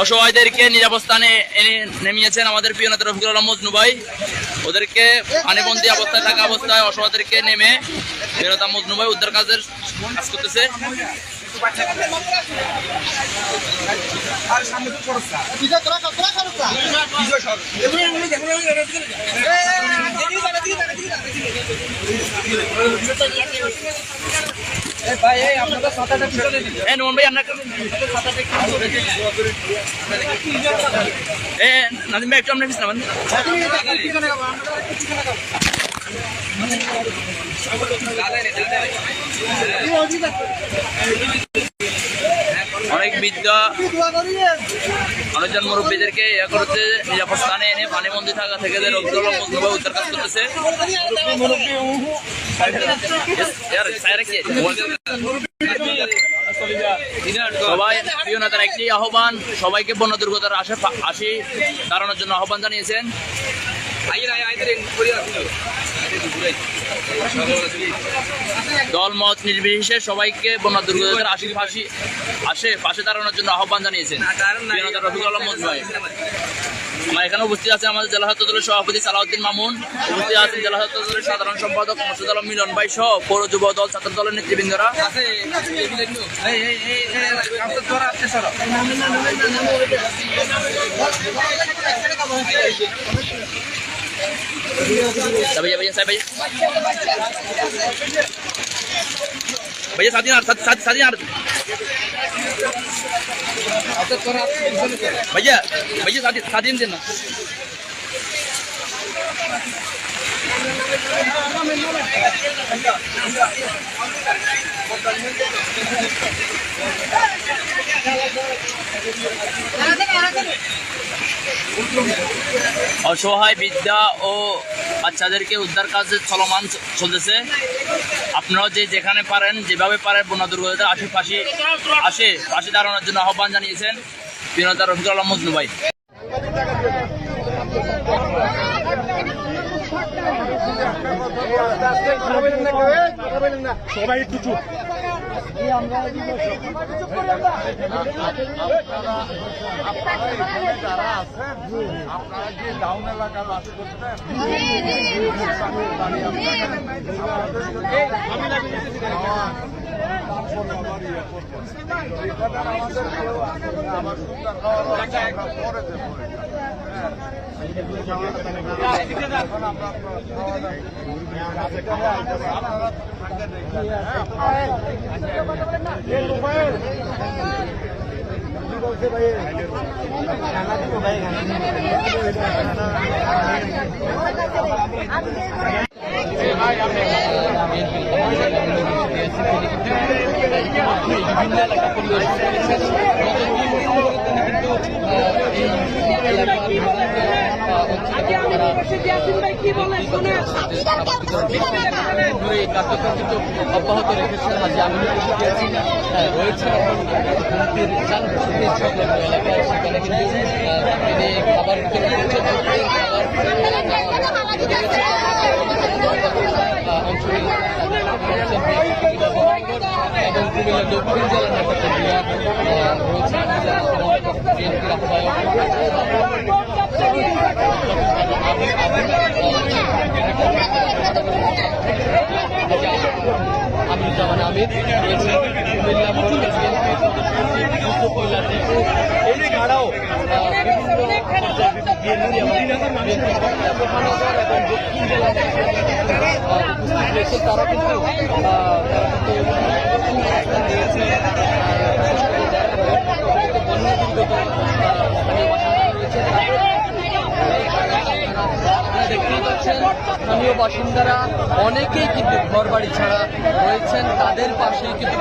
অসহায়দেরকে নিরাপস্থানে এনে নেমিয়েছেন আমাদের প্রিয় নেতা রফিকুল আলম মজনু ভাই ওদেরকে পানিবন্দি অবস্থায় থাকা অবস্থায় অসহায়দেরকে নেমে নেতা মজনু ভাই উদ্ধার কাজের কাজ করতেছে নোমান ভাই একটু আপনার পিছনে নামান। অনেক বিদ্যা অনেকজন মুরব্বীদেরকে ইয়ে করতে নিরাপদ স্থানে এনে পানিবন্দি থাকা থেকে যে রোগগুলো উদ্ধার কাজ করতেছে? সবাই প্রিয় নেতার একটি আহ্বান, সবাইকে বন্য দুর্গতার আশে, আশি দাঁড়ানোর জন্য আহ্বান জানিয়েছেন। দল মত নির্বিশেষে সবাইকে বন্য দুর্গতার আশি ফাঁসি আসে, পাশে দাঁড়ানোর জন্য আহ্বান জানিয়েছেন। আমার এখানে উপস্থিত আছেন আমাদের জেলা ছাত্র দলের সভাপতি সালাউদ্দিন মামুন, উপস্থিত আছেন জেলা ছাত্র দলের সাধারণ সম্পাদক মোর্শেদ আলম মিলন ভাই সহ পৌর যুব দল, ছাত্র দলের নেতৃবৃন্দরা। सा भैया साथी साहब, भैया। भैया साथ साथ साथ भैया भैया साथी साथ ही देना और सोहाय বিদ্যা ও বাচ্চাদেরকে উদ্ধার কাজ চলমান চলতেছে। আপনারাও যে যেখানে পারেন, যেভাবে পারেন বন্যা দুর্গতার আশেপাশে আসে, পাশে দাঁড়ানোর জন্য আহ্বান জানিয়েছেন বিনতা রফিকুল আলম মজনু ভাই। সবাই একটু চুপ। যারা আছেন আপনারা কি ডাউন এলাকার বাস করতেন আমার সুন্দর খাওয়া পরে দেবো এটা। এখন আমরা খাওয়া দাওয়া আপনারা থাকেন এখানে বিভিন্ন এলাকা পরিদর্শন এই কার্যক্রম কিন্তু অব্যাহত রেখেছেন মাঝে আমি রয়েছে এলাকায় সেখানে কিন্তু খাবার খাবার কুমিল্লা দক্ষিণ জেলার কর্মীরা আহ, রয়েছে বিএনপির আহ্বায়ক আমিরুজ্জামান পর্যায়ে বিএনপি এবং বিএনপি মহানগর এবং দক্ষিণ জেলার নেতৃত্ব, আহ, উপস্থিত রয়েছেন তারা কিন্তু আহ, তারা কিন্তু অবস্থান নিয়েছে বন্যা দুর্গত আহ, স্থানীয় বাসিন্দা রয়েছে আপনারা দেখতেই পাচ্ছেন স্থানীয় বাসিন্দারা অনেকেই কিন্তু ঘরবাড়ি ছাড়া রয়েছেন তাদের পাশেই কিন্তু